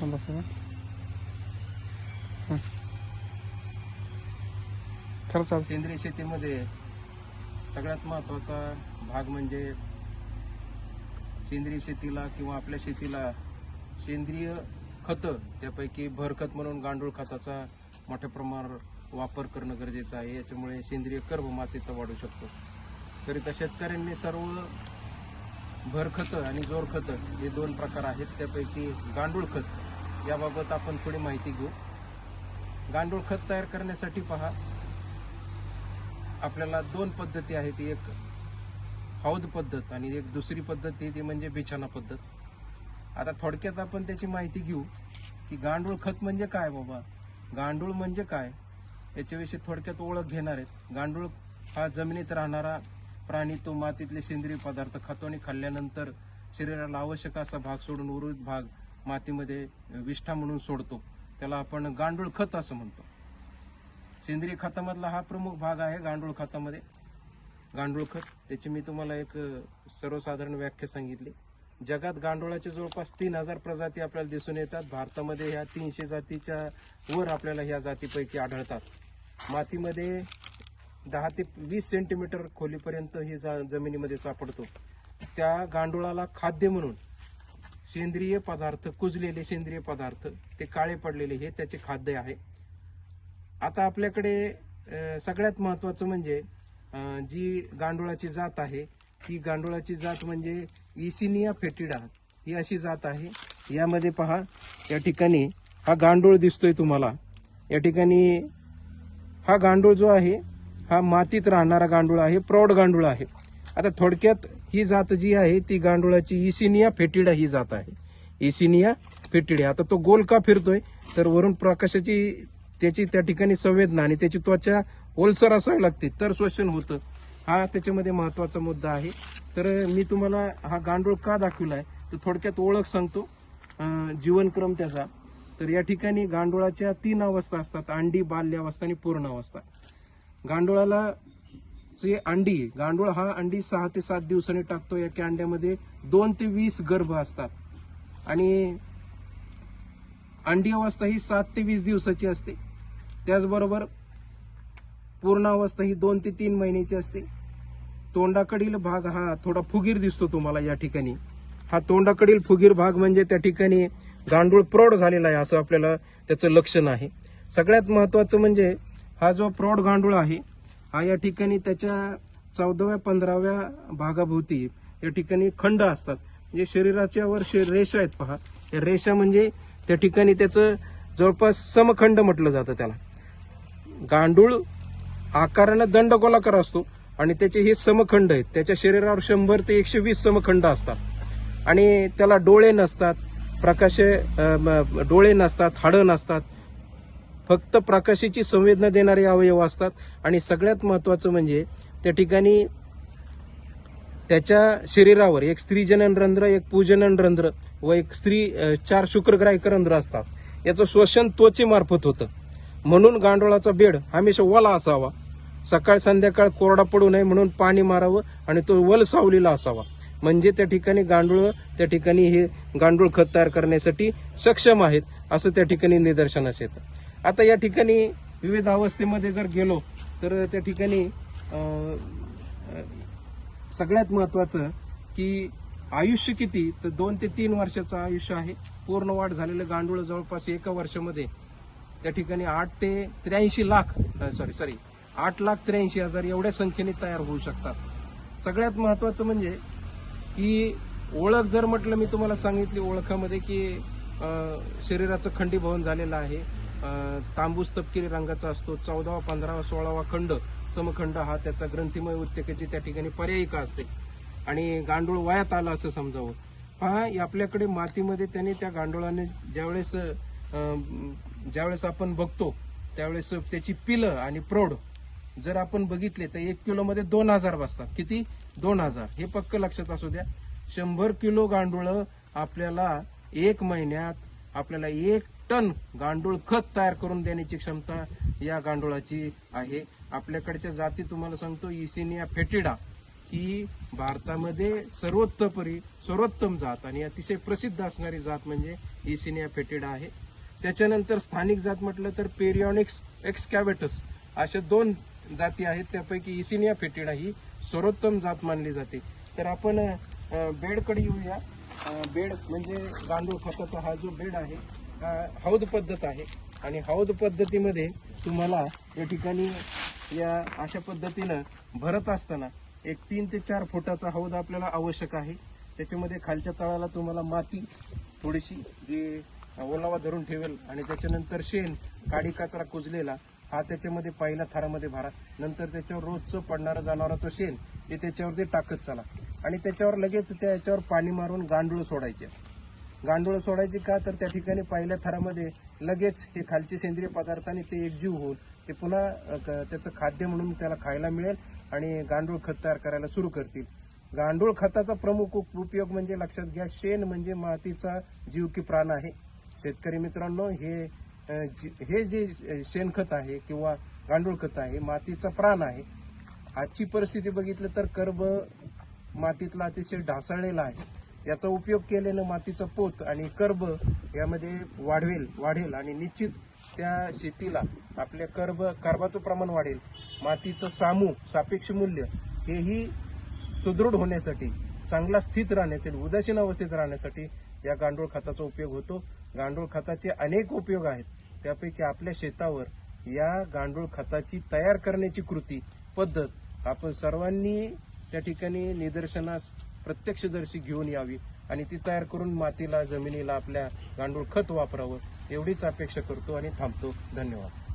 थांबा खरं सेंद्रिय शेतीमध्ये सगळ्यात महत्त्वाचा भाग म्हणजे सेंद्रिय शेतीला किंवा आपल्या शेतीला सेंद्रिय खतं त्यापैकी भरखत म्हणून गांडूळ खताचा मोठ्या प्रमाणावर वापर करणं गरजेचं आहे. याच्यामुळे सेंद्रिय कर्ब मातीचा वाढू शकतो. करिता शेतकऱ्यांनी सर्व भरखतं आणि जोरखतं हे दोन प्रकार आहेत. त्यापैकी गांडूळ खत याबाबत आपण थोडी माहिती घेऊ. गांडूळ खत तयार करण्यासाठी पहा. आपल्याला दोन पद्धती आहेत. एक हौद पद्धत आणि एक दुसरी पद्धत ती म्हणजे बिछाना पद्धत. आता थोडक्यात आपण त्याची माहिती घेऊ की गांडूळ खत म्हणजे काय बाबा? गांडूळ म्हणजे काय? याच्याविषयी थोडक्यात ओळख घेणार आहेत. गांडूळ हा जमिनीत राहणारा प्राणी तो मातीतले सेंद्रिय पदार्थ खातो आणि खाल्ल्यानंतर शरीराला आवश्यक असा भाग सोडून उर्वरित भाग मातीमध्ये विष्ठा म्हणून सोडतो. त्याला आपण गांडूळ खत असं म्हणतो. सेंद्रिय खतामधला हा प्रमुख भाग आहे गांडूळ खतामध्ये. गांडूळ खत त्याची मी तुम्हाला एक सर्वसाधारण व्याख्या सांगितली. जगात गांडुळाच्या जवळपास तीन हजार प्रजाती आपल्याला दिसून येतात. भारतामध्ये ह्या तीनशे जातीच्या वर आपल्याला ह्या जातीपैकी आढळतात. मातीमध्ये दहा ते वीस सेंटीमीटर खोलीपर्यंत ही जा जमिनीमध्ये सापडतो. त्या गांडुळाला खाद्य म्हणून सेंद्रिय पदार्थ कुजलेले सेंद्रिय पदार्थ ते काळे पडलेले हे त्याचे खाद्य आहे. आता आपल्याकडे सगळ्यात महत्वाचं म्हणजे जी गांडुळाची जात आहे ती गांडुळाची जात म्हणजे इसिनिया फेटिडा ही अशी जात आहे. यामध्ये पहा या ठिकाणी हा गांडूळ दिसतोय तुम्हाला. या ठिकाणी हा गांडूळ जो आहे हा मातीत राहणारा गांडूळ आहे प्रौढ गांडूळ आहे. आता थोडक्यात ही जात जी आहे ती गांडुळाची इसिनिया फेटिडा ही जात आहे. इसिनिया फेटिडा. आता तो गोल का फिरतोय? तर वरून प्रकाशाची त्याची त्या ठिकाणी संवेदना आणि त्याची त्वचा ओलसर असावी लागते. तर श्वसन होतं. हा त्याच्यामध्ये महत्त्वाचा मुद्दा आहे. तर मी तुम्हाला हा गांडूळ का दाखवलाय? तर थोडक्यात ओळख सांगतो. जीवनक्रम त्याचा. तर या ठिकाणी गांडुळाच्या तीन अवस्था असतात. अंडी बाल्यावस्था आणि पूर्ण अवस्था. गांडुळाला अंडी गांडूळ हा अंडी सहा ते सात दिवसांनी टाकतो. या अंड्यामध्ये दोन ते वीस गर्भ असतात. आणि अंडी अवस्था ही सात ते वीस दिवसाची असते. त्याचबरोबर पूर्णावस्था ही दोन ते तीन महिन्याची असते. तोंडाकडील भाग हा थोडा फुगीर दिसतो तुम्हाला या ठिकाणी. हा तोंडाकडील फुगीर भाग म्हणजे त्या ठिकाणी गांडूळ प्रौढ झालेला आहे असं आपल्याला त्याचं लक्षण आहे. सगळ्यात महत्वाचं म्हणजे हा जो प्रौढ गांडूळ आहे हा या ठिकाणी त्याच्या चौदाव्या पंधराव्या भागाभोवती या ठिकाणी खंड असतात. म्हणजे शरीराच्या वर शे- रेषा आहेत पहा. या रेषा म्हणजे त्या ठिकाणी त्याचं जवळपास समखंड म्हटलं जातं त्याला. गांडूळ आकारानं दंडगोलाकार असतो आणि त्याचे हे समखंड आहेत. त्याच्या शरीरावर शंभर ते एकशे वीस समखंड असतात. आणि त्याला डोळे नसतात. प्रकाश डोळे नसतात. हाडं नसतात. फक्त प्रकाशाची संवेदना देणारे अवयव असतात. आणि सगळ्यात महत्वाचं म्हणजे त्या ठिकाणी त्याच्या शरीरावर एक स्त्रीजनन रंध्र एक पूजनन रंध्र व एक स्त्री चार शुक्रग्राहिक रंध्र असतात. याचं श्वसन त्वचेमार्फत होतं. म्हणून गांडोळाचा बेड हमेशा वला असावा. सकाळ संध्याकाळ कोरडा पडू नये म्हणून पाणी मारावं आणि तो वल सावलेला असावा. म्हणजे त्या ठिकाणी गांडूळ त्या ठिकाणी हे गांडूळ खत तयार करण्यासाठी सक्षम आहेत असं त्या ठिकाणी निदर्शनास येतं. आता या ठिकाणी विविध अवस्थेमध्ये जर गेलो तर त्या ठिकाणी सगळ्यात महत्वाचं की आयुष्य किती तर दोन ते तीन वर्षाचं आयुष्य आहे. पूर्ण वाढ झालेलं गांडूळ जवळपास एका वर्षामध्ये त्या ठिकाणी आठ ते त्र्याऐंशी लाख सॉरी सॉरी आठ लाख त्र्याऐंशी हजार एवढ्या संख्येने तयार होऊ शकतात. सगळ्यात महत्वाचं म्हणजे की ओळख जर म्हटलं मी तुम्हाला सांगितली ओळखामध्ये की शरीराचं खंडीभवन झालेलं आहे तांबूस तपकिरी रंगाचा असतो. चौदावा पंधरावा सोळावा खंड. समखंड हा त्याचा ग्रंथीमय उत्तेकाची त्या ठिकाणी पर्यायिका असते. आणि गांडूळ वयात आला असं समजावं. पहा आपल्याकडे मातीमध्ये त्याने त्या गांडुळाने ज्यावेळेस ज्यावेळेस आपण बघतो त्यावेळेस त्याची पिलं आणि प्रौढ जर आपण बघितले तर एक किलोमध्ये दोन हजार बसतात. किती? दोन हजार. हे पक्क लक्षात असू द्या. शंभर किलो गांडूळ आपल्याला एक महिन्यात आपल्याला एक टन गांडूळ खत तयार करून देण्याची क्षमता या गांडुळाची आहे. आपल्याकडच्या जाती तुम्हाला सांगतो इसिनिया फेटिडा ही भारतामध्ये सर्वोत्तपरी सर्वोत्तम जात आणि अतिशय प्रसिद्ध असणारी जात म्हणजे इसिनिया फेटिडा आहे. त्याच्यानंतर स्थानिक जात म्हटलं तर पेरियॉनिक्स एक्सकॅवेटस अशा दोन जाती आहेत त्यापैकी इसिनिया फेटिडा ही सर्वोत्तम जात मानली जाते. तर आपण बेडकडे येऊया. बेड म्हणजे गांडूळ खताचा हा जो बेड आहे हौद पद्धत आहे. आणि हौद पद्धतीमध्ये तुम्हाला या ठिकाणी या अशा पद्धतीनं भरत असताना एक तीन ते चार फुटाचा हौद आपल्याला आवश्यक आहे. त्याच्यामध्ये खालच्या तळाला तुम्हाला माती थोडीशी जी ओलावा धरून ठेवेल आणि त्याच्यानंतर शेण काडी कचरा कुजलेला हा त्याच्यामध्ये पहिल्या थरामध्ये भरा. नंतर त्याच्यावर रोजचं पडणारं जनावराचं शेण ते त्याच्यावरती टाकत चला. आणि त्याच्यावर लगेच त्या याच्यावर पाणी मारून गांडूळ सोडायचे. गांडूळ सोडायची का? तर त्या ठिकाणी पहिल्या थरामध्ये लगेच हे खालचे सेंद्रिय पदार्थाने ते एकजीव होऊन ते पुन्हा क- त्याचं खाद्य म्हणून त्याला खायला मिळेल आणि गांडूळ खत तयार करायला सुरू करतील. गांडूळ खताचा प्रमुख उपयोग म्हणजे लक्षात घ्या शेण म्हणजे मातीचा जीव की प्राण आहे. शेतकरी मित्रांनो हे जी- हे जे शेणखत आहे किंवा गांडूळ खत आहे मातीचा प्राण आहे. आजची परिस्थिती बघितलं तर कर्ब मातीतला अतिशय ढासळलेला आहे. याचा उपयोग केल्यानं मातीचा पोत आणि कर्ब यामध्ये वाढवेल वाढेल आणि निश्चित त्या शेतीला आपल्या कर्ब कर्बाचं प्रमाण वाढेल. मातीचं सामू सापेक्ष मूल्य हेही सुदृढ होण्यासाठी चांगला स्थित राहण्यासाठी उदासीन अवस्थेत राहण्यासाठी या गांडूळ खताचा उपयोग होतो. गांडूळ खताचे अनेक उपयोग आहेत. त्यापैकी आपल्या शेतावर या गांडूळ खताची तयार करण्याची कृती पद्धत आपण सर्वांनी त्या ठिकाणी निदर्शनास प्रत्यक्षदर्शी घेऊन यावी आणि ती तयार करून मातीला जमिनीला आपल्या गांडूळ खत वापरावं एवढीच अपेक्षा करतो आणि थांबतो. धन्यवाद.